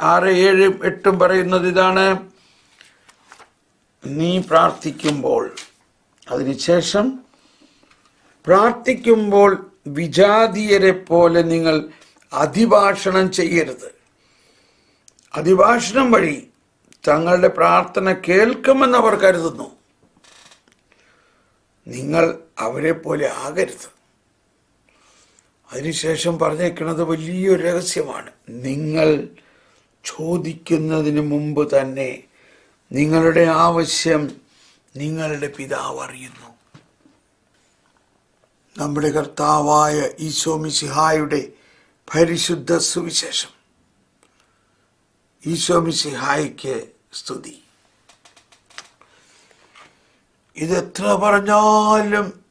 ആറ് ഏഴും എട്ടും പറയുന്നത് ഇതാണ്. നീ പ്രാർത്ഥിക്കുമ്പോൾ അതിനുശേഷം പ്രാർത്ഥിക്കുമ്പോൾ വിജാതീയരെ പോലെ നിങ്ങൾ അതിഭാഷണം ചെയ്യരുത്. അതിഭാഷണം വഴി തങ്ങളുടെ പ്രാർത്ഥന കേൾക്കുമെന്ന് അവർ കരുതുന്നു. നിങ്ങൾ അവരെ പോലെ ആകരുത്. അതിനുശേഷം പറഞ്ഞേക്കുന്നത് വലിയൊരു രഹസ്യമാണ്. നിങ്ങൾ ചോദിക്കുന്നതിന് മുമ്പ് തന്നെ നിങ്ങളുടെ ആവശ്യം നിങ്ങളുടെ പിതാവ് അറിയുന്നു. നമ്മുടെ കർത്താവായ ഈശോ മിസിഹായുടെ പരിശുദ്ധ സുവിശേഷം. ഈശോ മിശിഹായ്ക്ക് സ്തുതി. ഇതെത്ര പറഞ്ഞാലും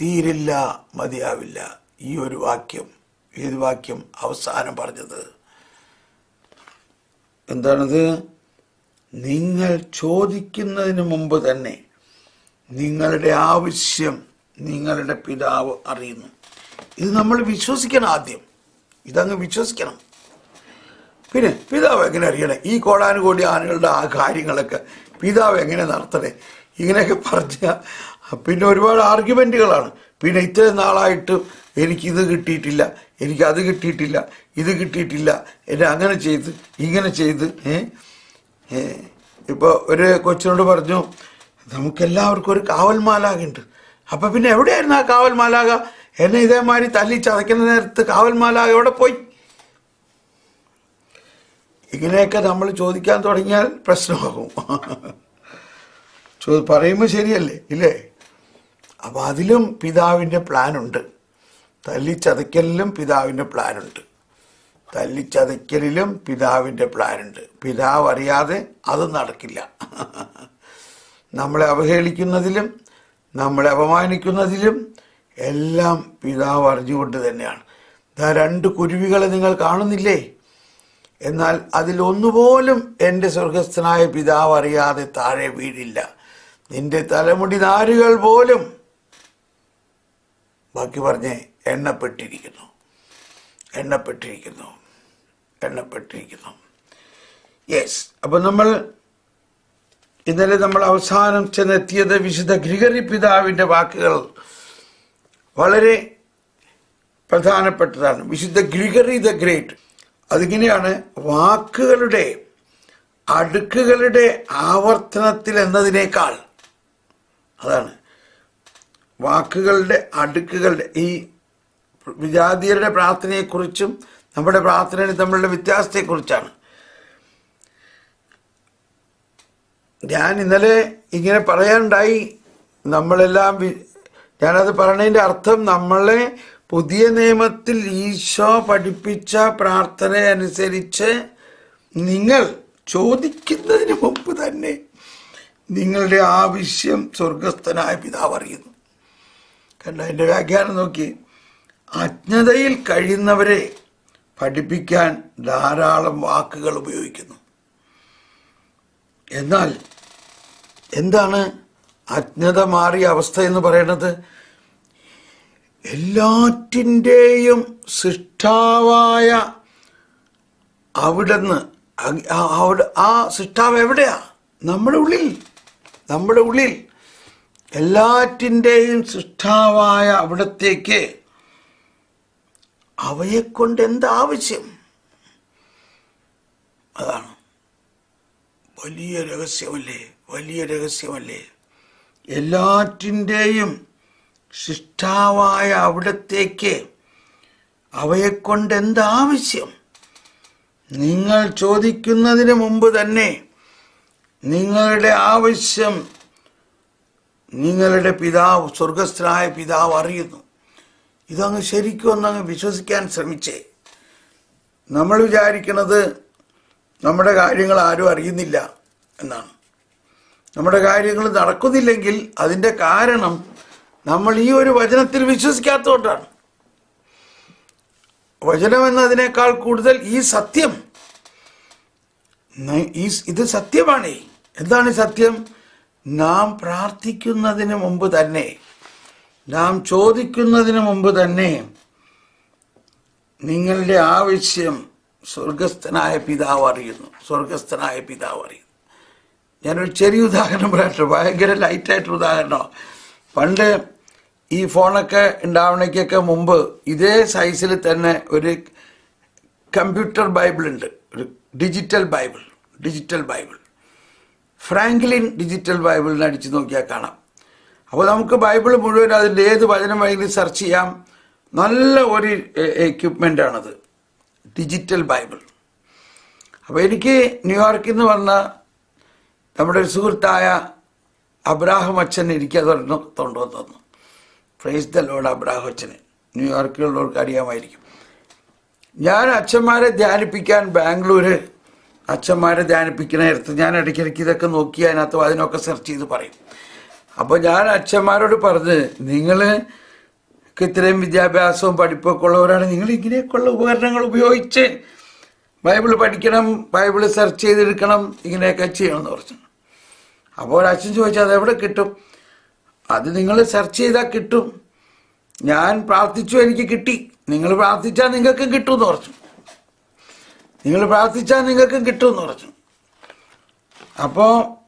തീരില്ല മതിയാവില്ല. ഈ ഒരു വാക്യം ഏത് വാക്യം അവസാനം പറഞ്ഞത്? എന്താണത്? നിങ്ങൾ ചോദിക്കുന്നതിന് മുമ്പ് തന്നെ നിങ്ങളുടെ ആവശ്യം നിങ്ങളുടെ പിതാവ് അറിയുന്നു. ഇത് നമ്മൾ വിശ്വസിക്കണം ആദ്യം. ഇതങ്ങ് വിശ്വസിക്കണം. പിന്നെ പിതാവ് എങ്ങനെ അറിയണേ? ഈ കോടാനുകോടി ആനകളുടെ ആ കാര്യങ്ങളൊക്കെ പിതാവ് എങ്ങനെ നടത്തണേ? ഇങ്ങനെയൊക്കെ പറഞ്ഞ പിന്നെ ഒരുപാട് ആർഗ്യുമെന്റുകളാണ് പിന്നെ ഇത്രയും നാളായിട്ട് എനിക്കിത് കിട്ടിയിട്ടില്ല എനിക്കത് കിട്ടിയിട്ടില്ല ഇത് കിട്ടിയിട്ടില്ല. എന്നെ അങ്ങനെ ചെയ്ത് ഇങ്ങനെ ചെയ്ത് ഏ? ഏ, ഇപ്പൊ ഒരു കൊച്ചിനോട് പറഞ്ഞു നമുക്കെല്ലാവർക്കും ഒരു കാവൽ മാലാകുണ്ട് അപ്പൊ പിന്നെ എവിടെയായിരുന്നു ആ കാവൽ മാലാക എന്നെ ഇതേമാതിരി തല്ലി ചതയ്ക്കുന്ന നേരത്ത് കാവൽ മാലാക എവിടെ പോയി? ഇങ്ങനെയൊക്കെ നമ്മൾ ചോദിക്കാൻ തുടങ്ങിയാൽ പ്രശ്നമാകും. ചോ പറയുമ്പോൾ ശരിയല്ലേ? ഇല്ലേ? അപ്പൊ അതിലും പിതാവിന്റെ പ്ലാനുണ്ട്. തല്ലിച്ചതയ്ക്കലിലും പിതാവിന്റെ പ്ലാനുണ്ട്. തല്ലിച്ചതയ്ക്കലിലും പിതാവിന്റെ പ്ലാനുണ്ട്. പിതാവ് അറിയാതെ അത് നടക്കില്ല. നമ്മളെ അവഹേളിക്കുന്നതിലും നമ്മളെ അപമാനിക്കുന്നതിലും എല്ലാം പിതാവ് അറിഞ്ഞുകൊണ്ട് തന്നെയാണ്. ദാ രണ്ട് കുരുവികളെ നിങ്ങൾ കാണുന്നില്ലേ? എന്നാൽ അതിലൊന്നുപോലും എന്റെ സ്വർഗസ്ഥനായ പിതാവ് അറിയാതെ താഴെ വീഴില്ല. നിന്റെ തലമുടി നാരുകൾ പോലും ബാക്കി പറഞ്ഞേ എണ്ണപ്പെട്ടിരിക്കുന്നു. എണ്ണപ്പെട്ടിരിക്കുന്നു. എണ്ണപ്പെട്ടിരിക്കുന്നു. യെസ് അപ്പൊ നമ്മൾ ഇന്നലെ നമ്മൾ അവസാനം ചെന്നെത്തിയത് വിശുദ്ധ ഗ്രിഗറി പിതാവിന്റെ വാക്കുകൾ വളരെ പ്രധാനപ്പെട്ടതാണ്. വിശുദ്ധ ഗ്രിഗറി ദ ഗ്രേറ്റ്. അതിങ്ങനെയാണ് വാക്കുകളുടെ അടുക്കുകളുടെ ആവർത്തനത്തിൽ എന്നതിനേക്കാൾ. അതാണ്. വാക്കുകളുടെ അടുക്കുകളുടെ ഈ വിജാതീയരുടെ പ്രാർത്ഥനയെക്കുറിച്ചും നമ്മുടെ പ്രാർത്ഥനയിൽ തമ്മിലുള്ള വ്യത്യാസത്തെക്കുറിച്ചാണ്. ഞാൻ ഇന്നലെ ഇങ്ങനെ പറയാനുണ്ടായി നമ്മളെല്ലാം ഞാനത് പറഞ്ഞതിന്റെ അർത്ഥം നമ്മളെ പുതിയ നിയമത്തിൽ ഈശോ പഠിപ്പിച്ച പ്രാർത്ഥന അനുസരിച്ച് നിങ്ങൾ ചോദിക്കുന്നതിന് മുമ്പ് തന്നെ നിങ്ങളുടെ ആവശ്യം സ്വർഗസ്ഥനായ പിതാവ് അറിയുന്നു. കണ്ട എന്റെ വ്യാഖ്യാനം നോക്കി. അജ്ഞതയിൽ കഴിയുന്നവരെ പഠിപ്പിക്കാൻ ധാരാളം വാക്കുകൾ ഉപയോഗിക്കുന്നു. എന്നാൽ എന്താണ് അജ്ഞത മാറിയ അവസ്ഥ എന്ന് പറയുന്നത്? എല്ലാറ്റിന്റെയും സൃഷ്ടാവായ അവിടുന്ന് അ- ആ- അവിടെ ആ സൃഷ്ടാവ് എവിടെയാ? നമ്മുടെ ഉള്ളിൽ. നമ്മുടെ ഉള്ളിൽ. എല്ലാറ്റിന്റെയും സൃഷ്ടാവായ അവിടത്തേക്ക് അവയെക്കൊണ്ട് എന്താവശ്യം അതാണ്. വലിയ രഹസ്യമല്ലേ? വലിയ രഹസ്യമല്ലേ? എല്ലാറ്റിന്റെയും സൃഷ്ടാവായ അവിടത്തേക്ക് അവയെക്കൊണ്ട് എന്താവശ്യം നിങ്ങൾ ചോദിക്കുന്നതിന് മുമ്പ് തന്നെ നിങ്ങളുടെ ആവശ്യം നിങ്ങളുടെ പിതാവ് സ്വർഗസ്ഥനായ പിതാവ് അറിയുന്നു. ഇതങ്ങ് ശരിക്കും ഒന്നങ്ങ് വിശ്വസിക്കാൻ ശ്രമിച്ചേ. നമ്മൾ വിചാരിക്കുന്നത് നമ്മുടെ കാര്യങ്ങൾ ആരും അറിയുന്നില്ല എന്നാണ്. നമ്മുടെ കാര്യങ്ങൾ നടക്കുന്നില്ലെങ്കിൽ അതിന്റെ കാരണം നമ്മൾ ഈ ഒരു വചനത്തിൽ വിശ്വസിക്കാത്തതുകൊണ്ടാണ്. വചനം എന്നതിനേക്കാൾ കൂടുതൽ ഈ സത്യം ഈ ഇത് സത്യമാണ്. എന്താണ് സത്യം? നാം പ്രാർത്ഥിക്കുന്നതിന് മുമ്പ് തന്നെ നാം ചോദിക്കുന്നതിന് മുമ്പ് തന്നെ നിങ്ങളുടെ ആവശ്യം സ്വർഗസ്ഥനായ പിതാവ് അറിയുന്നു. സ്വർഗസ്ഥനായ പിതാവ് അറിയുന്നു. ഞാനൊരു ചെറിയ ഉദാഹരണം പറയട്ടെ. ഭയങ്കര ലൈറ്റായിട്ടൊരു ഉദാഹരണമാണ് പണ്ട് ഈ ഫോണൊക്കെ ഉണ്ടാവണയ്ക്കൊക്കെ മുമ്പ് ഇതേ സൈസിൽ തന്നെ ഒരു കമ്പ്യൂട്ടർ ബൈബിൾ ഉണ്ട്. ഒരു digital bible digital bible Franklin digital ബൈബിളിന് അടിച്ചു നോക്കിയാൽ കാണാം. അപ്പോൾ നമുക്ക് ബൈബിൾ മുഴുവൻ അതിന്റെ ഏത് വചനം വേണമെങ്കിലും സെർച്ച് ചെയ്യാം. നല്ല ഒരു എക്യുപ്മെന്റ് ആണത്. Digital bible. അപ്പോൾ എനിക്ക് ന്യൂയോർക്കിൽ നിന്ന് വന്ന നമ്മുടെ ഒരു സുഹൃത്തായ അബ്രാഹം അച്ഛൻ എനിക്ക് അത് കൊണ്ടുവന്നു തന്നു പ്രൈസ് ദ ലോഡ് അബ്രാഹം അച്ഛന്. ന്യൂയോർക്കിലുള്ളവർക്ക് അറിയാമായിരിക്കും. ഞാൻ അച്ഛന്മാരെ ധ്യാനിപ്പിക്കാൻ ബാംഗ്ലൂര് അച്ഛന്മാരെ ധ്യാനിപ്പിക്കുന്ന നേരത്ത് ഞാൻ ഇടയ്ക്കിടയ്ക്ക് ഇതൊക്കെ നോക്കി അതിനകത്ത് അതിനൊക്കെ സെർച്ച് ചെയ്ത് പറയും. അപ്പോൾ ഞാൻ അച്ഛന്മാരോട് പറഞ്ഞ് നിങ്ങൾ ഇത്രയും വിദ്യാഭ്യാസവും പഠിപ്പൊക്കെ ഉള്ളവരാണ്. നിങ്ങൾ ഇങ്ങനെയൊക്കെയുള്ള ഉപകരണങ്ങൾ ഉപയോഗിച്ച് ബൈബിൾ പഠിക്കണം ബൈബിൾ സെർച്ച് ചെയ്തെടുക്കണം ഇങ്ങനെയൊക്കെ ചെയ്യണം എന്ന് പറഞ്ഞു. അപ്പോൾ അച്ഛൻ ചോദിച്ചാൽ അതെവിടെ കിട്ടും? അത് നിങ്ങൾ സെർച്ച് ചെയ്താൽ കിട്ടും. ഞാൻ പ്രാർത്ഥിച്ചു എനിക്ക് കിട്ടി. നിങ്ങൾ പ്രാർത്ഥിച്ചാൽ നിങ്ങൾക്കും കിട്ടും എന്ന് പറഞ്ഞു. നിങ്ങൾ പ്രാർത്ഥിച്ചാൽ നിങ്ങൾക്കും കിട്ടുമെന്ന് പറഞ്ഞു. അപ്പോൾ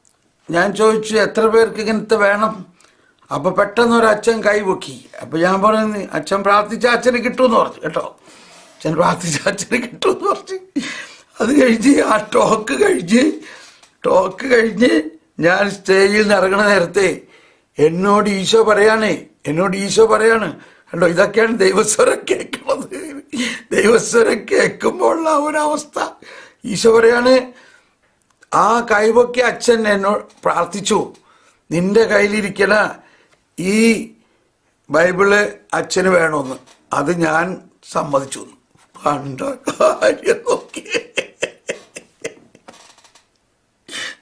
ഞാൻ ചോദിച്ചു എത്ര പേർക്ക് ഇങ്ങനത്തെ വേണം? അപ്പോൾ പെട്ടെന്ന് ഒരു അച്ഛൻ കൈപൊക്കി അപ്പോൾ ഞാൻ പറഞ്ഞു അച്ഛൻ പ്രാർത്ഥിച്ച അച്ഛന് കിട്ടുമെന്ന് പറഞ്ഞു കേട്ടോ. അച്ഛൻ പ്രാർത്ഥിച്ച അച്ഛന് കിട്ടുമെന്ന് പറഞ്ഞു. അത് കഴിഞ്ഞ് ആ ടോക്ക് കഴിഞ്ഞ് ടോക്ക് കഴിഞ്ഞ് ഞാൻ സ്റ്റേജിൽ നിന്ന് ഇറങ്ങണ നേരത്തെ എന്നോട് ഈശോ പറയാണേ എന്നോട് ഈശോ പറയാണ് കണ്ടോ ഇതൊക്കെയാണ് ദൈവസ്വരം കേൾക്കുന്നത്. ദൈവസ്വരം കേൾക്കുമ്പോഴുള്ള ഒരവസ്ഥ ഈശോ പറയാണ് ആ കൈവൊക്കെ അച്ഛൻ എന്നോട് പ്രാർത്ഥിച്ചു. നിന്റെ കയ്യിലിരിക്കണ ഈ ബൈബിൾ അച്ഛന് വേണമെന്ന് അത് ഞാൻ സമ്മതിച്ചു. കണ്ട കാര്യം നോക്കി.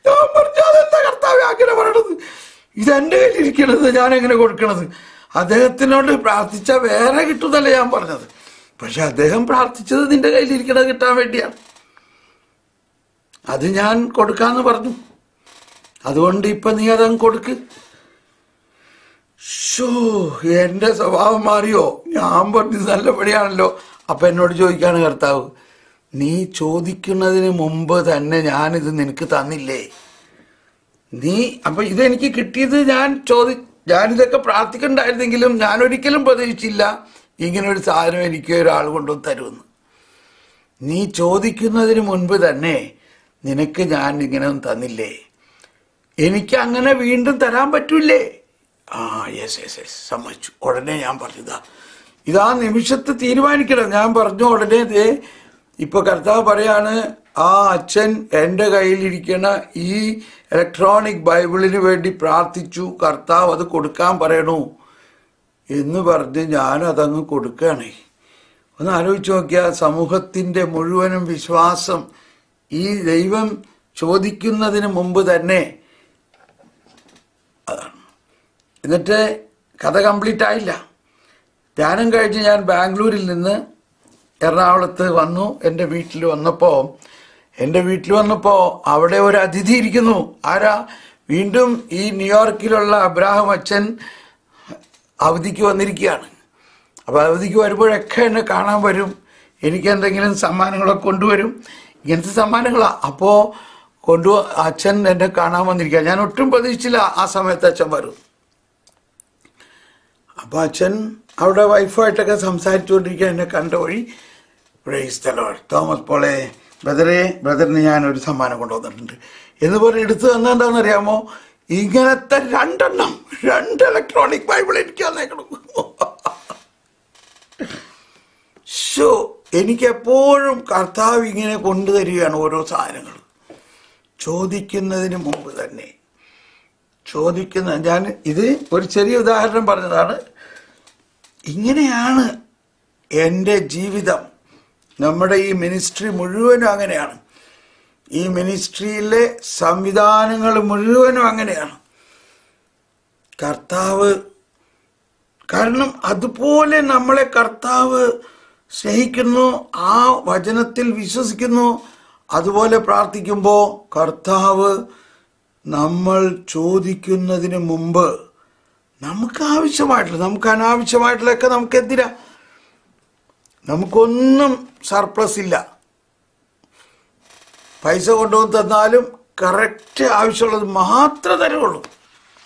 ഞാൻ പറഞ്ഞു അതെന്താ കർത്താവ് അങ്ങനെ പറയണത്? ഇതെന്റെ കയ്യിലിരിക്കണത് ഞാൻ എങ്ങനെ കൊടുക്കണത്? അദ്ദേഹത്തിനോട് പ്രാർത്ഥിച്ച വേറെ കിട്ടുന്നല്ല ഞാൻ പറഞ്ഞത്. പക്ഷെ അദ്ദേഹം പ്രാർത്ഥിച്ചത് നിന്റെ കയ്യിലിരിക്കണത് കിട്ടാൻ വേണ്ടിയാണ്. അത് ഞാൻ കൊടുക്കാന്ന് പറഞ്ഞു. അതുകൊണ്ട് ഇപ്പൊ നീ അതങ്ങ് കൊടുക്ക്. ഷോ എന്റെ സ്വഭാവം മാറിയോ? ഞാൻ പറഞ്ഞു നല്ലപടിയാണല്ലോ. അപ്പൊ എന്നോട് ചോദിക്കാണ് കർത്താവ് നീ ചോദിക്കുന്നതിന് മുമ്പ് തന്നെ ഞാനിത് നിനക്ക് തന്നില്ലേ? നീ അപ്പൊ ഇതെനിക്ക് കിട്ടിയത് ഞാൻ ചോദി ഞാനിതൊക്കെ പ്രാർത്ഥിക്കണ്ടായിരുന്നെങ്കിലും ഞാൻ ഒരിക്കലും പ്രതീക്ഷിച്ചില്ല ഒരു സാധനം എനിക്ക് ഒരാൾ കൊണ്ടുവന്ന് തരുമെന്ന്. നീ ചോദിക്കുന്നതിന് മുൻപ് തന്നെ നിനക്ക് ഞാൻ ഇങ്ങനെ തന്നില്ലേ? എനിക്ക് അങ്ങനെ വീണ്ടും തരാൻ പറ്റൂലേ ആ യെസ് യെസ് യെസ് സമ്മതിച്ചു. ഉടനെ ഞാൻ പറഞ്ഞതാ. ഇതാ നിമിഷത്ത് തീരുമാനിക്കണം. ഞാൻ പറഞ്ഞു ഉടനെ ദേ ഇപ്പൊ കർത്താവ് പറയാണ് ആ അച്ഛൻ എന്റെ കയ്യിലിരിക്കുന്ന ഈ ഇലക്ട്രോണിക് ബൈബിളിന് വേണ്ടി പ്രാർത്ഥിച്ചു. കർത്താവ് അത് കൊടുക്കാൻ പറയണു. എന്ന് പറഞ്ഞ് അതങ്ങ് കൊടുക്കുകയാണ്. ഒന്ന് ആലോചിച്ച് നോക്കിയാൽ സമൂഹത്തിന്റെ മുഴുവനും വിശ്വാസം ഈ ദൈവം ചോദിക്കുന്നതിന് മുമ്പ് തന്നെ എന്നിട്ട് കഥ കംപ്ലീറ്റ് ആയില്ല. ധ്യാനം കഴിഞ്ഞ് ഞാൻ ബാംഗ്ലൂരിൽ നിന്ന് എറണാകുളത്ത് വന്നു. എന്റെ വീട്ടിൽ വന്നപ്പോൾ എന്റെ വീട്ടിൽ വന്നപ്പോൾ അവിടെ ഒരു അതിഥി ഇരിക്കുന്നു. ആരാ? വീണ്ടും ഈ ന്യൂയോർക്കിലുള്ള അബ്രാഹം അച്ഛൻ അവധിക്ക് വന്നിരിക്കുകയാണ്. അപ്പോൾ അവധിക്ക് വരുമ്പോഴൊക്കെ എന്നെ കാണാൻ വരും. എനിക്ക് എന്തെങ്കിലും സമ്മാനങ്ങളൊക്കെ കൊണ്ടുവരും. ഇങ്ങനത്തെ സമ്മാനങ്ങളാണ് അപ്പോൾ കൊണ്ടു അച്ഛൻ എന്നെ കാണാൻ വന്നിരിക്കുക ഞാൻ ഒട്ടും പ്രതീക്ഷിച്ചില്ല ആ സമയത്ത് അച്ഛൻ വരും. അപ്പോൾ അച്ഛൻ അവിടെ വൈഫായിട്ടൊക്കെ സംസാരിച്ചുകൊണ്ടിരിക്കുക എന്നെ കണ്ട വഴി ലോർഡ് തോമസ് പോളെ ബ്രദറെ ബ്രദറിന് ഞാൻ ഒരു സമ്മാനം കൊണ്ടുവന്നിട്ടുണ്ട്. എന്ന് പറഞ്ഞ് എടുത്തു തന്നെന്താണെന്ന് അറിയാമോ ഇങ്ങനത്തെ രണ്ടെണ്ണം രണ്ട് ഇലക്ട്രോണിക് ബൈബിൾ എനിക്ക് തന്നേക്കണം. ഷോ എനിക്ക് എപ്പോഴും കർത്താവ് ഇങ്ങനെ കൊണ്ടുതരികയാണ് ഓരോ സാധനങ്ങൾ. ചോദിക്കുന്നതിന് മുമ്പ് തന്നെ. ചോദിക്കുന്ന ഞാൻ ഇത് ഒരു ചെറിയ ഉദാഹരണം പറഞ്ഞതാണ്. ഇങ്ങനെയാണ് എന്റെ ജീവിതം. നമ്മുടെ ഈ മിനിസ്ട്രി മുഴുവനും അങ്ങനെയാണ്. ഈ മിനിസ്ട്രിയിലെ സംവിധാനങ്ങൾ മുഴുവനും അങ്ങനെയാണ്. കർത്താവ് കാരണം അതുപോലെ നമ്മളെ കർത്താവ് സ്നേഹിക്കുന്നു ആ വചനത്തിൽ വിശ്വസിക്കുന്നു അതുപോലെ പ്രാർത്ഥിക്കുമ്പോൾ കർത്താവ് നമ്മൾ ചോദിക്കുന്നതിന് മുമ്പ് നമുക്ക് ആവശ്യമായിട്ടുള്ള നമുക്ക് അനാവശ്യമായിട്ടുള്ളതൊക്കെ നമുക്ക് എന്തിനാ? നമുക്കൊന്നും സർപ്ലസ് ഇല്ല. പൈസ കൊണ്ടുവന്ന് തന്നാലും കറക്റ്റ് ആവശ്യമുള്ളത് മാത്രമേ തരുള്ളൂ.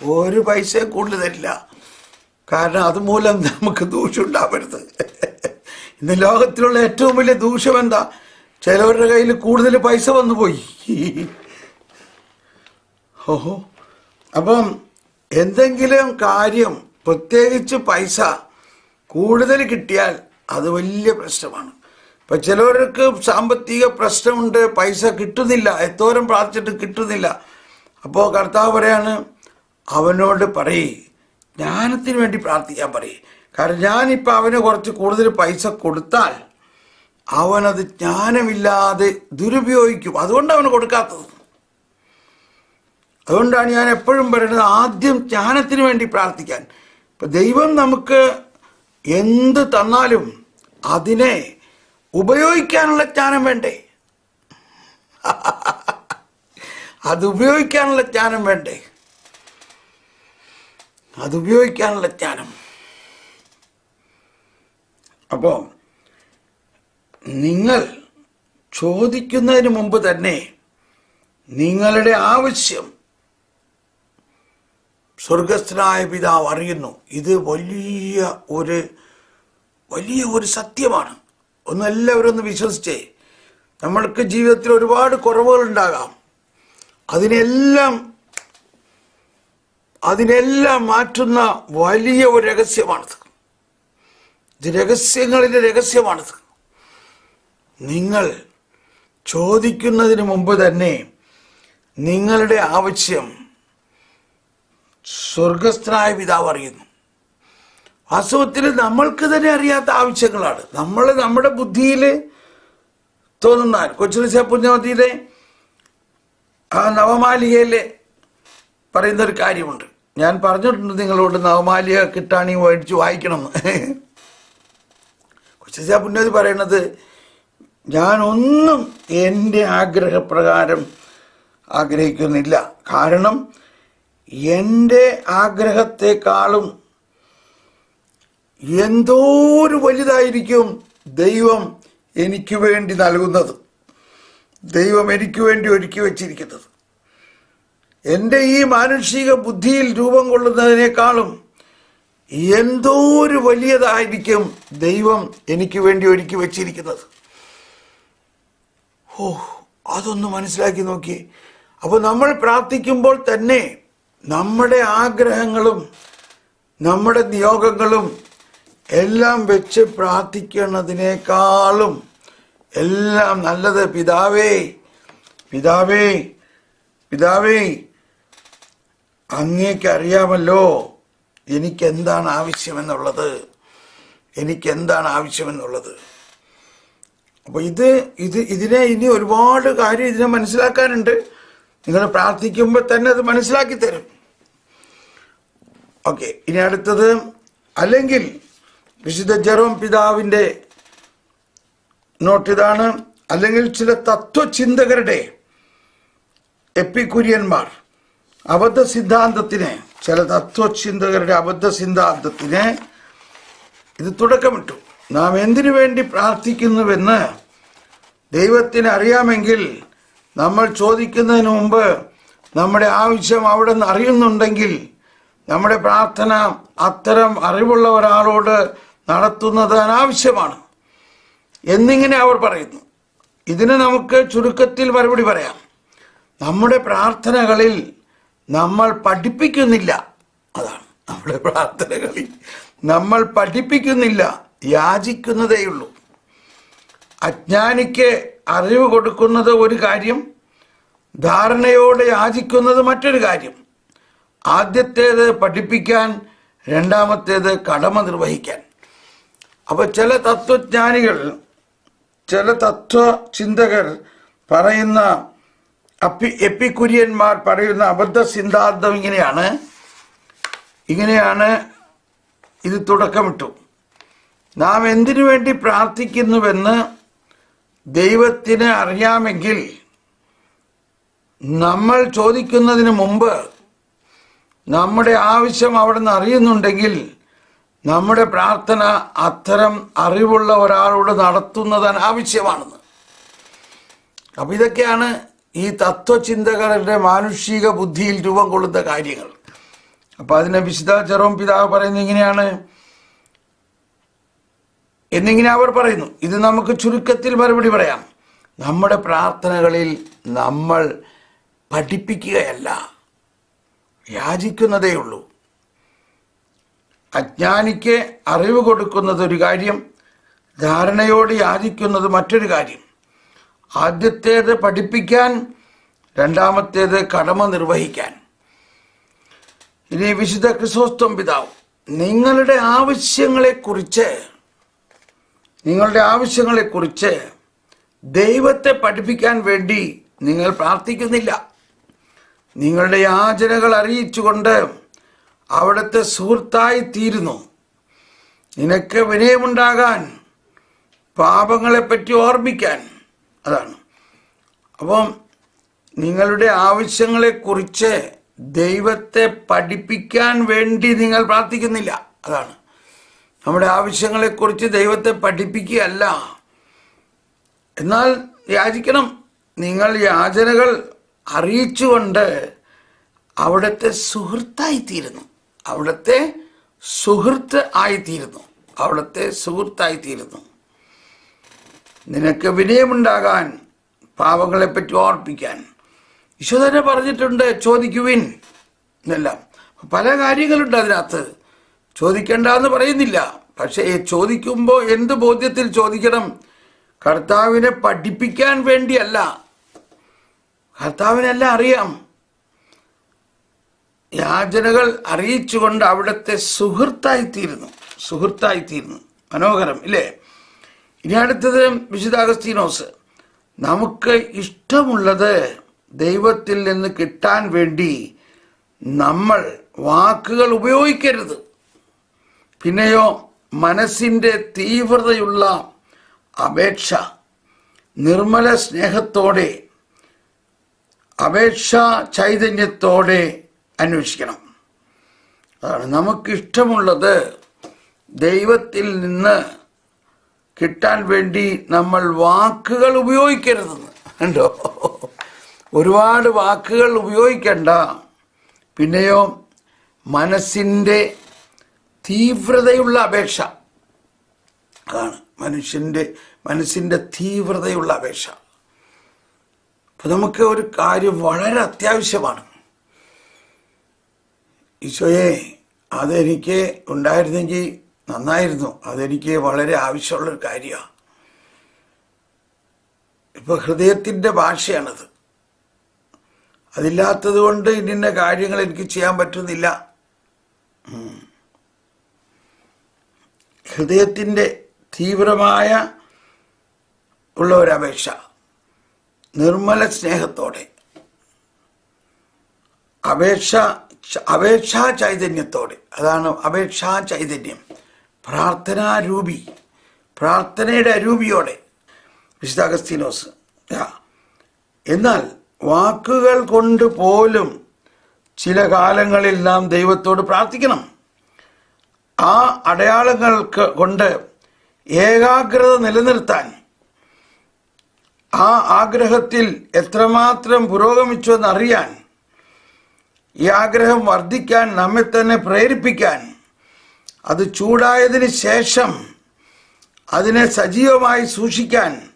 ഒരു പൈസയും കൂടുതൽ തരില്ല. കാരണം അതുമൂലം നമുക്ക് ദൂഷ്യം ഉണ്ടാവരുത്. ഇന്ന് ലോകത്തിലുള്ള ഏറ്റവും വലിയ ദൂഷ്യം എന്താ? ചിലവരുടെ കയ്യിൽ കൂടുതൽ പൈസ വന്നു പോയി ഓഹോ. അപ്പം എന്തെങ്കിലും കാര്യം പ്രത്യേകിച്ച് പൈസ കൂടുതൽ കിട്ടിയാൽ അത് വലിയ പ്രശ്നമാണ്. ഇപ്പം ചിലവർക്ക് സാമ്പത്തിക പ്രശ്നമുണ്ട് പൈസ കിട്ടുന്നില്ല എത്തോരം പ്രാർത്ഥിച്ചിട്ട് കിട്ടുന്നില്ല. അപ്പോൾ കർത്താവ് പറയാണ് അവനോട് പറയേ ജ്ഞാനത്തിന് വേണ്ടി പ്രാർത്ഥിക്കാൻ പറയേ. കാരണം ഞാനിപ്പോൾ അവന് കുറച്ച് കൂടുതൽ പൈസ കൊടുത്താൽ അവനത് ജ്ഞാനമില്ലാതെ ദുരുപയോഗിക്കും. അതുകൊണ്ട് അവന് കൊടുക്കാത്തത്. അതുകൊണ്ടാണ് ഞാൻ എപ്പോഴും പറയുന്നത് ആദ്യം ജ്ഞാനത്തിന് വേണ്ടി പ്രാർത്ഥിക്കാൻ. ഇപ്പം ദൈവം നമുക്ക് എന്ത് തന്നാലും അതിനെ ഉപയോഗിക്കാനുള്ള ജ്ഞാനം വേണ്ടേ? അത് ഉപയോഗിക്കാനുള്ള ജ്ഞാനം വേണ്ടേ? അത് ഉപയോഗിക്കാനുള്ള ജ്ഞാനം. അപ്പോൾ നിങ്ങൾ ചോദിക്കുന്നതിന് മുമ്പ് തന്നെ നിങ്ങളുടെ ആവശ്യം സ്വർഗസ്ഥനായ പിതാവ് അറിയുന്നു. ഇത് വലിയ ഒരു വലിയ ഒരു സത്യമാണ്. ഒന്ന് എല്ലാവരും ഒന്ന് വിശ്വസിച്ചേ. നമ്മൾക്ക് ജീവിതത്തിൽ ഒരുപാട് കുറവുകൾ ഉണ്ടാകാം അതിനെല്ലാം അതിനെല്ലാം മാറ്റുന്ന വലിയ ഒരു രഹസ്യമാണിത്. ഇത് രഹസ്യങ്ങളിലെ രഹസ്യമാണിത്. നിങ്ങൾ ചോദിക്കുന്നതിന് മുമ്പ് തന്നെ നിങ്ങളുടെ ആവശ്യം സ്വർഗസ്ഥനായ പിതാവ് അറിയുന്നു. വാസ്തവത്തിൽ നമ്മൾക്ക് തന്നെ അറിയാത്ത ആവശ്യങ്ങളാണ്. നമ്മൾ നമ്മുടെ ബുദ്ധിയിൽ തോന്നുന്നാൽ കൊച്ചുലിശ പുഞ്ഞമതിയിലെ ആ നവമാലികയിലെ പറയുന്ന ഒരു കാര്യമുണ്ട്. ഞാൻ പറഞ്ഞിട്ടുണ്ട് നിങ്ങളോട് നവമാലിക കിട്ടാണി മേടിച്ച് വായിക്കണം. എന്ന് പുന്നതി പറയണത് ഞാനൊന്നും എന്റെ ആഗ്രഹപ്രകാരം ആഗ്രഹിക്കുന്നില്ല. കാരണം എന്റെ ആഗ്രഹത്തെക്കാളും എന്തോ ഒരു വലുതായിരിക്കും ദൈവം എനിക്ക് വേണ്ടി നൽകുന്നത്. ദൈവം എനിക്ക് വേണ്ടി ഒരുക്കി വച്ചിരിക്കുന്നത്. എന്റെ ഈ മാനുഷിക ബുദ്ധിയിൽ രൂപം കൊള്ളുന്നതിനേക്കാളും എന്തോ ഒരു വലിയതായിരിക്കും ദൈവം എനിക്ക് വേണ്ടി ഒരുക്കി വച്ചിരിക്കുന്നത്. ഓ അതൊന്ന് മനസ്സിലാക്കി നോക്കി. അപ്പോൾ നമ്മൾ പ്രാർത്ഥിക്കുമ്പോൾ തന്നെ നമ്മുടെ ആഗ്രഹങ്ങളും നമ്മുടെ നിയോഗങ്ങളും എല്ലാം വെച്ച് പ്രാർത്ഥിക്കുന്നതിനേക്കാളും എല്ലാം നല്ലത്. പിതാവേ പിതാവേ പിതാവേ അങ്ങേക്ക് അറിയാമല്ലോ. എനിക്ക് എന്താണ് ആവശ്യമെന്നുള്ളത്? എനിക്കെന്താണ് ആവശ്യമെന്നുള്ളത്? അപ്പോൾ ഇത് ഇത് ഇതിനെ ഇനി ഒരുപാട് കാര്യം ഇതിനെ മനസ്സിലാക്കാനുണ്ട്. നിങ്ങൾ പ്രാർത്ഥിക്കുമ്പോൾ തന്നെ അത് മനസ്സിലാക്കി തരും. ഓക്കെ ഇനി അടുത്തത് അല്ലെങ്കിൽ വിശുദ്ധ ജെറോം പിതാവിന്റെ നോട്ട് ഇതാണ്. അല്ലെങ്കിൽ ചില തത്വചിന്തകരുടെ എപ്പിക്കുര്യന്മാർ അബദ്ധ സിദ്ധാന്തത്തിന് ചില തത്വചിന്തകരുടെ അബദ്ധ സിദ്ധാന്തത്തിന് ഇത് തുടക്കമിട്ടു. നാം എന്തിനു വേണ്ടി പ്രാർത്ഥിക്കുന്നുവെന്ന് ദൈവത്തിന് അറിയാമെങ്കിൽ നമ്മൾ ചോദിക്കുന്നതിന് മുമ്പ് നമ്മുടെ ആവശ്യം അവിടെ നിന്ന് അറിയുന്നുണ്ടെങ്കിൽ നമ്മുടെ പ്രാർത്ഥന അത്തരം അറിവുള്ള ഒരാളോട് നടത്തുന്നത് അനാവശ്യമാണ് എന്നിങ്ങനെ അവർ പറയുന്നു. ഇതിന് നമുക്ക് ചുരുക്കത്തിൽ മറുപടി പറയാം. നമ്മുടെ പ്രാർത്ഥനകളിൽ നമ്മൾ പഠിപ്പിക്കുന്നില്ല. അതാണ് നമ്മുടെ പ്രാർത്ഥനകളിൽ നമ്മൾ പഠിപ്പിക്കുന്നില്ല. യാചിക്കുന്നതേയുള്ളൂ അജ്ഞാനിക്ക് അറിവ് കൊടുക്കുന്നത് ഒരു കാര്യം ധാരണയോടെ യാചിക്കുന്നത് മറ്റൊരു കാര്യം. ആദ്യത്തേത് പഠിപ്പിക്കാൻ രണ്ടാമത്തേത് കടമ നിർവഹിക്കാൻ. അപ്പോൾ ചില തത്വജ്ഞാനികൾ ചില തത്വ ചിന്തകർ പറയുന്ന അപ്പി എപ്പിക്കുര്യന്മാർ പറയുന്ന അബദ്ധ സിദ്ധാന്തം ഇങ്ങനെയാണ്. ഇങ്ങനെയാണ് ഇത് തുടക്കമിട്ടു. നാം എന്തിനു വേണ്ടി പ്രാർത്ഥിക്കുന്നുവെന്ന് ദൈവത്തിന് അറിയാമെങ്കിൽ നമ്മൾ ചോദിക്കുന്നതിന് മുമ്പ് നമ്മുടെ ആവശ്യം അവിടെ നിന്ന് അറിയുന്നുണ്ടെങ്കിൽ നമ്മുടെ പ്രാർത്ഥന അത്തരം അറിവുള്ള ഒരാളോട് നടത്തുന്നത് അനാവശ്യമാണെന്ന് അപ്പം ഇതൊക്കെയാണ് ഈ തത്വചിന്തകളുടെ മാനുഷിക ബുദ്ധിയിൽ രൂപം കൊള്ളുന്ന കാര്യങ്ങൾ. അപ്പൊ അതിനെ വിശുദ്ധ ചെറോം പിതാവ് പറയുന്നത് ഇങ്ങനെയാണ്. എന്നിങ്ങനെ അവർ പറയുന്നു ഇത് നമുക്ക് ചുരുക്കത്തിൽ മറുപടി പറയാം. നമ്മുടെ പ്രാർത്ഥനകളിൽ നമ്മൾ പഠിപ്പിക്കുകയല്ല യാചിക്കുന്നതേ ഉള്ളൂ. അജ്ഞാനിക്ക് അറിവ് കൊടുക്കുന്നത് ഒരു കാര്യം ധാരണയോട് യാചിക്കുന്നത് മറ്റൊരു കാര്യം. ആദ്യത്തേത് പഠിപ്പിക്കാൻ രണ്ടാമത്തേത് കടമ നിർവഹിക്കാൻ. ഇനി വിശുദ്ധ ക്രിസോസ്തം പിതാവ് നിങ്ങളുടെ ആവശ്യങ്ങളെക്കുറിച്ച് നിങ്ങളുടെ ആവശ്യങ്ങളെക്കുറിച്ച് ദൈവത്തെ പഠിപ്പിക്കാൻ വേണ്ടി നിങ്ങൾ പ്രാർത്ഥിക്കുന്നില്ല. നിങ്ങളുടെ യാചനകൾ അറിയിച്ചുകൊണ്ട് അവിടുത്തെ സുഹൃത്തായി തീരുന്നു. നിനക്ക് വിനയമുണ്ടാകാൻ പാപങ്ങളെപ്പറ്റി ഓർമ്മിക്കാൻ അതാണ്. അപ്പം നിങ്ങളുടെ ആവശ്യങ്ങളെക്കുറിച്ച് ദൈവത്തെ പഠിപ്പിക്കാൻ വേണ്ടി നിങ്ങൾ പ്രാർത്ഥിക്കുന്നില്ല. അതാണ്. നമ്മുടെ ആവശ്യങ്ങളെക്കുറിച്ച് ദൈവത്തെ പഠിപ്പിക്കുകയല്ല. എന്നാൽ യാചിക്കണം. നിങ്ങൾ യാചനകൾ അറിയിച്ചുകൊണ്ട് അവിടുത്തെ സുഹൃത്തായിത്തീരുന്നു. അവിടുത്തെ സുഹൃത്ത് ആയിത്തീരുന്നു. അവിടുത്തെ സുഹൃത്തായിത്തീരുന്നു. നിനക്ക് വിനയമുണ്ടാകാൻ പാവങ്ങളെപ്പറ്റി ഓർപ്പിക്കാൻ. ഈശോ തന്നെ പറഞ്ഞിട്ടുണ്ട് ചോദിക്കുവിൻ എന്നെല്ലാം. പല കാര്യങ്ങളുണ്ട് അതിനകത്ത്. ചോദിക്കണ്ട എന്ന് പറയുന്നില്ല. പക്ഷേ ചോദിക്കുമ്പോൾ എന്ത് ബോധ്യത്തിൽ ചോദിക്കണം? കർത്താവിനെ പഠിപ്പിക്കാൻ വേണ്ടിയല്ല. കർത്താവിനെല്ലാം അറിയാം. യാചനകൾ അറിയിച്ചുകൊണ്ട് അവിടുത്തെ സുഹൃത്തായിത്തീരുന്നു. സുഹൃത്തായിത്തീരുന്നു. മനോഹരം ഇല്ലേ? ഇനി അടുത്തത് വിശുദ്ധ അഗസ്തീനോസ് നമുക്ക് ഇഷ്ടമുള്ളത് ദൈവത്തിൽ നിന്ന് കിട്ടാൻ വേണ്ടി നമ്മൾ വാക്കുകൾ ഉപയോഗിക്കരുത്. പിന്നെയോ മനസ്സിന്റെ തീവ്രതയുള്ള അപേക്ഷ നിർമ്മല സ്നേഹത്തോടെ അപേക്ഷ ചൈതന്യത്തോടെ അന്വേഷിക്കണം. അതാണ് നമുക്കിഷ്ടമുള്ളത് ദൈവത്തിൽ നിന്ന് കിട്ടാൻ വേണ്ടി നമ്മൾ വാക്കുകൾ ഉപയോഗിക്കരുത്. ഉണ്ടോ ഒരുപാട് വാക്കുകൾ ഉപയോഗിക്കണ്ട. പിന്നെയോ മനസ്സിന്റെ തീവ്രതയുള്ള അപേക്ഷ. അതാണ് മനുഷ്യന്റെ മനസ്സിന്റെ തീവ്രതയുള്ള അപേക്ഷ. അപ്പം നമുക്ക് ഒരു കാര്യം വളരെ അത്യാവശ്യമാണ്. ഈശോയെ അതെനിക്ക് ഉണ്ടായിരുന്നെങ്കിൽ നന്നായിരുന്നു. അതെനിക്ക് വളരെ ആവശ്യമുള്ളൊരു കാര്യമാണ്. ഇപ്പൊ ഹൃദയത്തിന്റെ ഭാഷയാണത്. അതില്ലാത്തത് കൊണ്ട് ഇന്ന കാര്യങ്ങൾ എനിക്ക് ചെയ്യാൻ പറ്റുന്നില്ല. ഹൃദയത്തിന്റെ തീവ്രമായ ഉള്ള ഒരു അപേക്ഷ. നിർമ്മല സ്നേഹത്തോടെ. അപേക്ഷ അപേക്ഷാ ചൈതന്യത്തോടെ. അതാണ് അപേക്ഷാ ചൈതന്യം. പ്രാർത്ഥനാരൂപി പ്രാർത്ഥനയുടെ അരൂപിയോടെ വിശുദ്ധ അഗസ്തീനോസ് എന്നാൽ വാക്കുകൾ കൊണ്ട് പോലും ചില കാലങ്ങളിൽ നാം ദൈവത്തോട് പ്രാർത്ഥിക്കണം. ആ അടയാളങ്ങൾക്ക് കൊണ്ട് ഏകാഗ്രത നിലനിർത്താൻ. ആ ആഗ്രഹത്തിൽ എത്രമാത്രം പുരോഗമിച്ചു എന്നറിയാൻ ഈ ആഗ്രഹം വർദ്ധിക്കാൻ നമ്മെ തന്നെ പ്രേരിപ്പിക്കാൻ. അത് ചൂടായതിന് ശേഷം അതിനെ സജീവമായി സൂക്ഷിക്കാൻ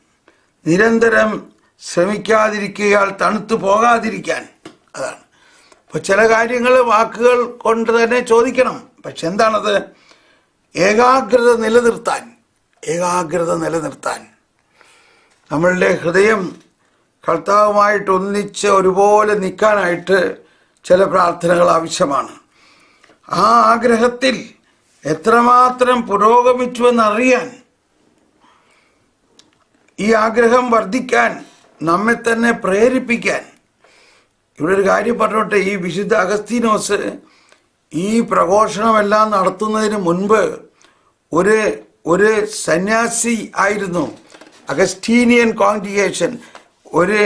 നിരന്തരം ശ്രമിക്കാതിരിക്കുകയാൽ തണുത്തു പോകാതിരിക്കാൻ. അതാണ്. അപ്പോൾ ചില കാര്യങ്ങൾ വാക്കുകൾ കൊണ്ട് തന്നെ ചോദിക്കണം. പക്ഷെ എന്താണത്? ഏകാഗ്രത നിലനിർത്താൻ. ഏകാഗ്രത നിലനിർത്താൻ. നമ്മളുടെ ഹൃദയം കർത്താവുമായിട്ട് ഒന്നിച്ച് ഒരുപോലെ നിൽക്കാനായിട്ട് ചില പ്രാർത്ഥനകൾ ആവശ്യമാണ്. ആ ആഗ്രഹത്തിൽ എത്രമാത്രം പുരോഗമിച്ചുവെന്നറിയാൻ ഈ ആഗ്രഹം വർദ്ധിക്കാൻ നമ്മെ തന്നെ പ്രേരിപ്പിക്കാൻ. ഇവിടെ ഒരു കാര്യം പറഞ്ഞോട്ടെ ഈ വിശുദ്ധ അഗസ്തീനോസ് ഈ പ്രഘോഷണമെല്ലാം നടത്തുന്നതിന് മുൻപ് ഒരു ഒരു സന്യാസി ആയിരുന്നു അഗസ്റ്റീനിയൻ കോൺഗ്രിഗേഷൻ. ഒരു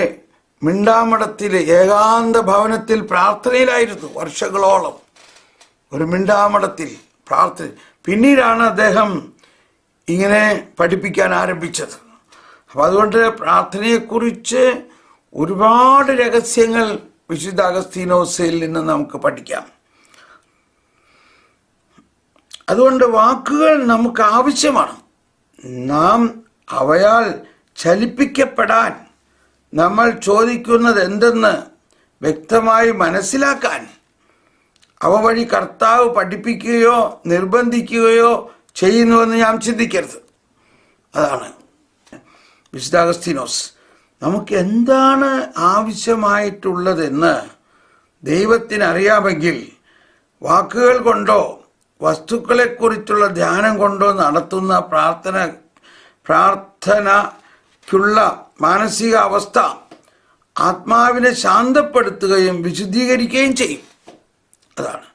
മിണ്ടാമടത്തിൽ ഏകാന്ത ഭവനത്തിൽ പ്രാർത്ഥനയിലായിരുന്നു വർഷങ്ങളോളം. ഒരു മിണ്ടാമഠത്തിൽ പ്രാർത്ഥന പിന്നീടാണ് അദ്ദേഹം ഇങ്ങനെ പഠിപ്പിക്കാൻ ആരംഭിച്ചത്. അപ്പം അതുകൊണ്ട് പ്രാർത്ഥനയെക്കുറിച്ച് ഒരുപാട് രഹസ്യങ്ങൾ വിശുദ്ധ അഗസ്തീനോസയിൽ നിന്ന് നമുക്ക് പഠിക്കാം. അതുകൊണ്ട് വാക്കുകൾ നമുക്ക് ആവശ്യമാണ്. നാം അവയാൽ ചലിപ്പിക്കപ്പെടാൻ നമ്മൾ ചോദിക്കുന്നത് എന്തെന്ന് വ്യക്തമായി മനസ്സിലാക്കാൻ അവ വഴി കർത്താവ് പഠിപ്പിക്കുകയോ നിർബന്ധിക്കുകയോ ചെയ്യുന്നുവെന്ന് ഞാൻ ചിന്തിക്കരുത്. അതാണ് വിശുദ്ധ അഗസ്തീനോസ് നമുക്ക് എന്താണ് ആവശ്യമായിട്ടുള്ളതെന്ന് ദൈവത്തിന് അറിയാമെങ്കിൽ വാക്കുകൾ കൊണ്ടോ വസ്തുക്കളെക്കുറിച്ചുള്ള ധ്യാനം കൊണ്ടോ നടത്തുന്ന പ്രാർത്ഥന പ്രാർത്ഥനയ്ക്കുള്ള മാനസികാവസ്ഥ ആത്മാവിനെ ശാന്തപ്പെടുത്തുകയും വിശുദ്ധീകരിക്കുകയും ചെയ്യും. അതാണ്.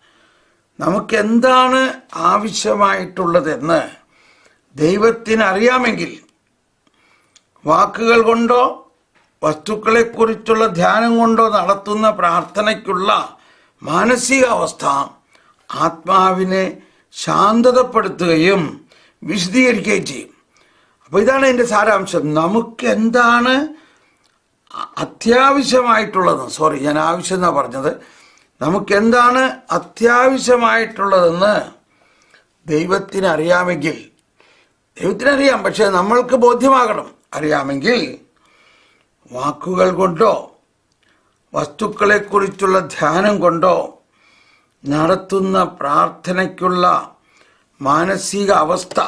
നമുക്ക് എന്താണ് ആവശ്യമായിട്ടുള്ളതെന്ന് ദൈവത്തിന് അറിയാമെങ്കിൽ വാക്കുകൾ കൊണ്ടോ വസ്തുക്കളെക്കുറിച്ചുള്ള ധ്യാനം കൊണ്ടോ നടത്തുന്ന പ്രാർത്ഥനയ്ക്കുള്ള മാനസികാവസ്ഥ ആത്മാവിനെ ശാന്തതപ്പെടുത്തുകയും വിശദീകരിക്കുകയും ചെയ്യും. അപ്പോൾ ഇതാണ് എന്റെ സാരാംശം. നമുക്ക് എന്താണ് അത്യാവശ്യമായിട്ടുള്ളത് സോറി ഞാൻ ആവശ്യം എന്നാണ് പറഞ്ഞത്. നമുക്ക് എന്താണ് അത്യാവശ്യമായിട്ടുള്ളതെന്ന് ദൈവത്തിന് അറിയാമെങ്കിൽ ദൈവത്തിനറിയാം പക്ഷെ നമ്മൾക്ക് ബോധ്യമാകണം. അറിയാമെങ്കിൽ വാക്കുകൾ കൊണ്ടോ വസ്തുക്കളെക്കുറിച്ചുള്ള ധ്യാനം കൊണ്ടോ നടത്തുന്ന പ്രാർത്ഥനയ്ക്കുള്ള മാനസിക അവസ്ഥ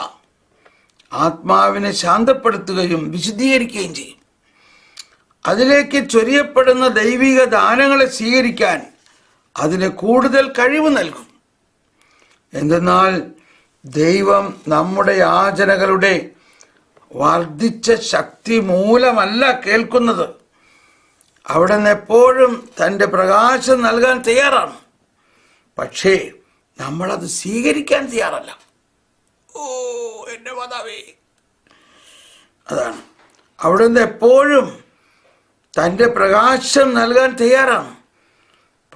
ആത്മാവിനെ ശാന്തപ്പെടുത്തുകയും വിശദീകരിക്കുകയും ചെയ്യും. അതിലേക്ക് ചൊരിയപ്പെടുന്ന ദൈവിക ദാനങ്ങളെ സ്വീകരിക്കാൻ അതിന് കൂടുതൽ കഴിവ് നൽകും. എന്തെന്നാൽ ദൈവം നമ്മുടെ യാചനകളുടെ വർദ്ധിച്ച ശക്തി മൂലമല്ല കേൾക്കുന്നത്. അവിടെ നിന്ന് എപ്പോഴും തന്റെ പ്രകാശം നൽകാൻ തയ്യാറാണ്. പക്ഷേ നമ്മളത് സ്വീകരിക്കാൻ തയ്യാറല്ല. ഓ എന്റെ മാതാവേ. അതാണ്. അവിടെ നിന്ന് എപ്പോഴും തന്റെ പ്രകാശം നൽകാൻ തയ്യാറാണ്.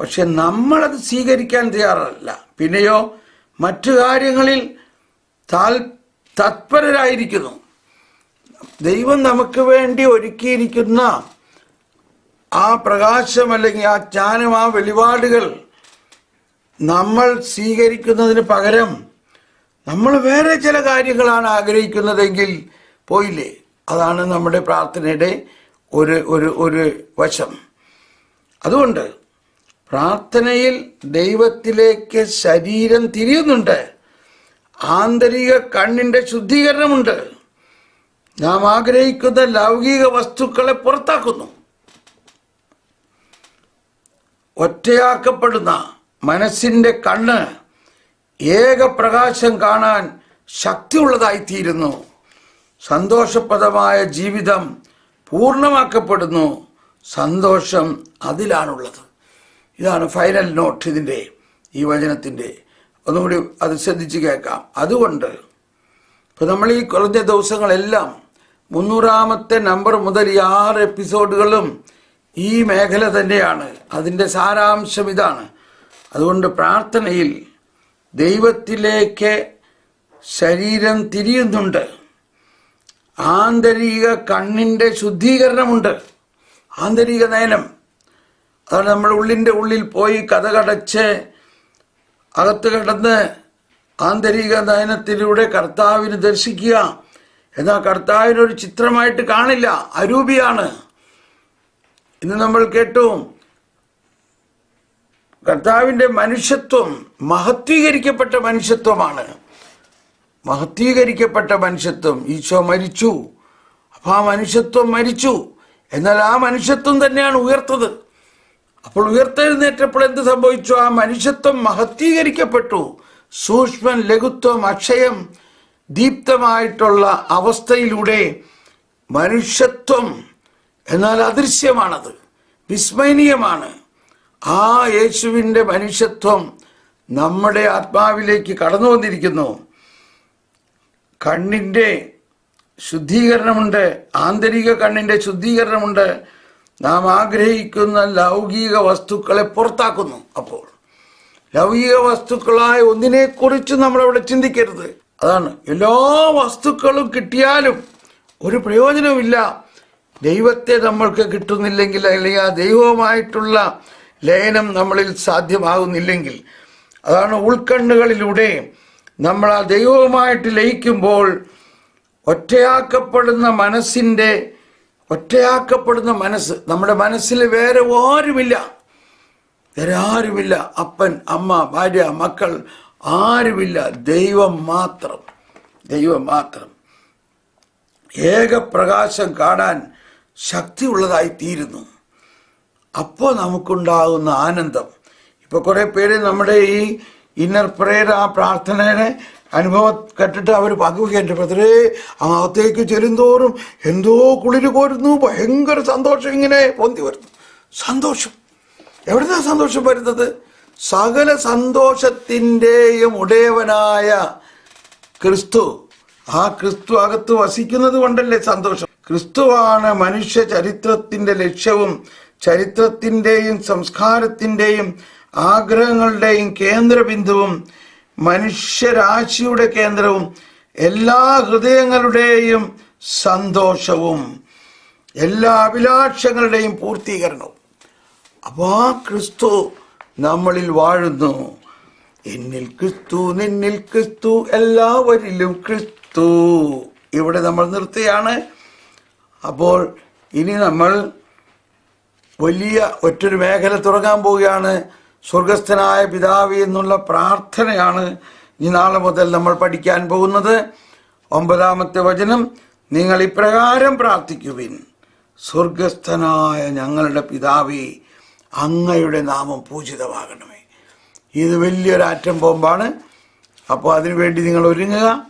പക്ഷെ നമ്മളത് സ്വീകരിക്കാൻ തയ്യാറല്ല. പിന്നെയോ മറ്റു കാര്യങ്ങളിൽ താൽ തത്പരരായിരിക്കുന്നു. ദൈവം നമുക്ക് വേണ്ടി ഒരുക്കിയിരിക്കുന്ന ആ പ്രകാശം അല്ലെങ്കിൽ ആ ജ്ഞാനം ആ വെളിപാടുകൾ നമ്മൾ സ്വീകരിക്കുന്നതിന് പകരം നമ്മൾ വേറെ ചില കാര്യങ്ങളാണ് ആഗ്രഹിക്കുന്നതെങ്കിൽ പോയില്ലേ? അതാണ് നമ്മുടെ പ്രാർത്ഥനയുടെ ഒരു ഒരു ഒരു വശം. അതുകൊണ്ട് പ്രാർത്ഥനയിൽ ദൈവത്തിലേക്ക് ശരീരം തിരിയുന്നുണ്ട്. ആന്തരിക കണ്ണിന്റെ ശുദ്ധീകരണമുണ്ട്. നാം ആഗ്രഹിക്കുന്ന ലൗകിക വസ്തുക്കളെ പുറത്താക്കുന്നു. ഒറ്റയാക്കപ്പെടുന്ന മനസ്സിന്റെ കണ്ണ് ഏകപ്രകാശം കാണാൻ ശക്തിയുള്ളതായിത്തീരുന്നു. സന്തോഷപ്രദമായ ജീവിതം പൂർണമാക്കപ്പെടുന്നു. സന്തോഷം അതിലാണുള്ളത്. ഇതാണ് ഫൈനൽ നോട്ട് ഇതിന്റെ ഈ വചനത്തിന്റെ ഒന്നുകൂടി അത് ശ്രദ്ധിച്ച് കേൾക്കാം. അതുകൊണ്ട് ഇപ്പോൾ നമ്മൾ ഈ കുറഞ്ഞ ദിവസങ്ങളെല്ലാം മുന്നൂറാമത്തെ നമ്പർ മുതൽ ഈ ആറ് എപ്പിസോഡുകളും ഈ മേഖല തന്നെയാണ്. അതിന്റെ സാരാംശം ഇതാണ്. അതുകൊണ്ട് പ്രാർത്ഥനയിൽ ദൈവത്തിലേക്ക് ശരീരം തിരിയുന്നുണ്ട്. ആന്തരിക കണ്ണിന്റെ ശുദ്ധീകരണമുണ്ട്. ആന്തരിക നയനം. അതാണ് നമ്മൾ ഉള്ളിന്റെ ഉള്ളിൽ പോയി കഥകടച്ച് അകത്ത് കിടന്ന് ആന്തരിക നയനത്തിലൂടെ കർത്താവിന് ദർശിക്കുക. എന്നാൽ കർത്താവിനൊരു ചിത്രമായിട്ട് കാണില്ല. അരൂപിയാണ്. ഇന്ന് നമ്മൾ കേട്ടു കർത്താവിന്റെ മനുഷ്യത്വം മഹത്വീകരിക്കപ്പെട്ട മനുഷ്യത്വമാണ്. മഹത്വീകരിക്കപ്പെട്ട മനുഷ്യത്വം. ഈശോ മരിച്ചു. അപ്പം ആ മനുഷ്യത്വം മരിച്ചു. എന്നാൽ ആ മനുഷ്യത്വം തന്നെയാണ് ഉയർത്തത്. അപ്പോൾ ഉയർത്തെഴുന്നേറ്റപ്പോൾ എന്ത് സംഭവിച്ചു? ആ മനുഷ്യത്വം മഹത്വീകരിക്കപ്പെട്ടു സൂക്ഷ്മൻ ലഘുത്വം അക്ഷയം ദീപ്തമായിട്ടുള്ള അവസ്ഥയിലൂടെ മനുഷ്യത്വം എന്നാൽ അദൃശ്യമാണത് വിസ്മയനീയമാണ്. ആ യേശുവിന്റെ മനുഷ്യത്വം നമ്മുടെ ആത്മാവിലേക്ക് കടന്നു വന്നിരിക്കുന്നു. കണ്ണിന്റെ ശുദ്ധീകരണമുണ്ട് ആന്തരിക കണ്ണിന്റെ ശുദ്ധീകരണമുണ്ട്. നാം ആഗ്രഹിക്കുന്ന ലൗകിക വസ്തുക്കളെ പുറത്താക്കുന്നു. അപ്പോൾ ലൗകിക വസ്തുക്കളായ ഒന്നിനെക്കുറിച്ച് നമ്മളവിടെ ചിന്തിക്കരുത്. അതാണ് എല്ലാ വസ്തുക്കളും കിട്ടിയാലും ഒരു പ്രയോജനവുമില്ല. ദൈവത്തെ നമ്മൾക്ക് കിട്ടുന്നില്ലെങ്കിൽ അല്ലെങ്കിൽ ആ ദൈവവുമായിട്ടുള്ള ലയനം നമ്മളിൽ സാധ്യമാകുന്നില്ലെങ്കിൽ. അതാണ് ഉൾക്കണ്ണുകളിലൂടെ നമ്മൾ ആ ദൈവവുമായിട്ട് ലയിക്കുമ്പോൾ ഒറ്റയാക്കപ്പെടുന്ന മനസ്സിന്റെ ഒറ്റയാക്കപ്പെടുന്ന മനസ്സ്. നമ്മുടെ മനസ്സിൽ വേറെ ആരുമില്ല. വേറെ ആരുമില്ല. അപ്പൻ അമ്മ ഭാര്യ മക്കൾ ആരുമില്ല. ദൈവം മാത്രം. ദൈവം മാത്രം. ഏകപ്രകാശം കാണാൻ ശക്തിയുള്ളതായി തീരുന്നു അപ്പോൾ നമുക്കുണ്ടാകുന്ന ആനന്ദം. ഇപ്പോൾ കുറേ പേര് നമ്മുടെ ഈ ഇന്നർ പ്രേയർ ആ പ്രാർത്ഥനയുടെ അനുഭവം കേട്ടിട്ട് അവർ പങ്കുവയ്ക്കുക എന്റെ ബ്രദറേ അകത്തേക്ക് ചെല്ലുന്തോറും എന്തോ കുളിര് കോരുന്നു. ഭയങ്കര സന്തോഷം ഇങ്ങനെ പൊന്തി വരുന്നു. സന്തോഷം. എവിടുന്നാ സന്തോഷം വരുന്നത്? സകല സന്തോഷത്തിന്റെയും ഉടയവനായ ക്രിസ്തു. ആ ക്രിസ്തു അകത്ത് വസിക്കുന്നത് കൊണ്ടല്ലേ സന്തോഷം? ക്രിസ്തുവാണ് മനുഷ്യ ചരിത്രത്തിന്റെ ലക്ഷ്യവും ചരിത്രത്തിന്റെയും സംസ്കാരത്തിന്റെയും ആഗ്രഹങ്ങളുടെയും കേന്ദ്രബിന്ദുവും. മനുഷ്യരാശിയുടെ കേന്ദ്രവും എല്ലാ ഹൃദയങ്ങളുടെയും സന്തോഷവും എല്ലാ അഭിലാഷങ്ങളുടെയും പൂർത്തീകരണവും. അപ്പോൾ ആ ക്രിസ്തു നമ്മളിൽ വാഴുന്നു. എന്നിൽ ക്രിസ്തു നിന്നിൽ ക്രിസ്തു എല്ലാവരിലും ക്രിസ്തു. ഇവിടെ നമ്മൾ നിർത്തുകയാണ്. അപ്പോൾ ഇനി നമ്മൾ വലിയ ഒറ്റൊരു മേഖല തുടങ്ങാൻ പോവുകയാണ്. സ്വർഗസ്ഥനായ പിതാവ് എന്നുള്ള പ്രാർത്ഥനയാണ് ഈ നാളെ മുതൽ നമ്മൾ പഠിക്കാൻ പോകുന്നത്. ഒമ്പതാമത്തെ വചനം നിങ്ങൾ ഇപ്രകാരം പ്രാർത്ഥിക്കുവിൻ. സ്വർഗസ്ഥനായ ഞങ്ങളുടെ പിതാവേ അങ്ങയുടെ നാമം പൂജിതമാകണമേ. ഇത് വലിയൊരു ആറ്റം ബോംബാണ്. അപ്പോൾ അതിനുവേണ്ടി നിങ്ങൾ ഒരുങ്ങുക.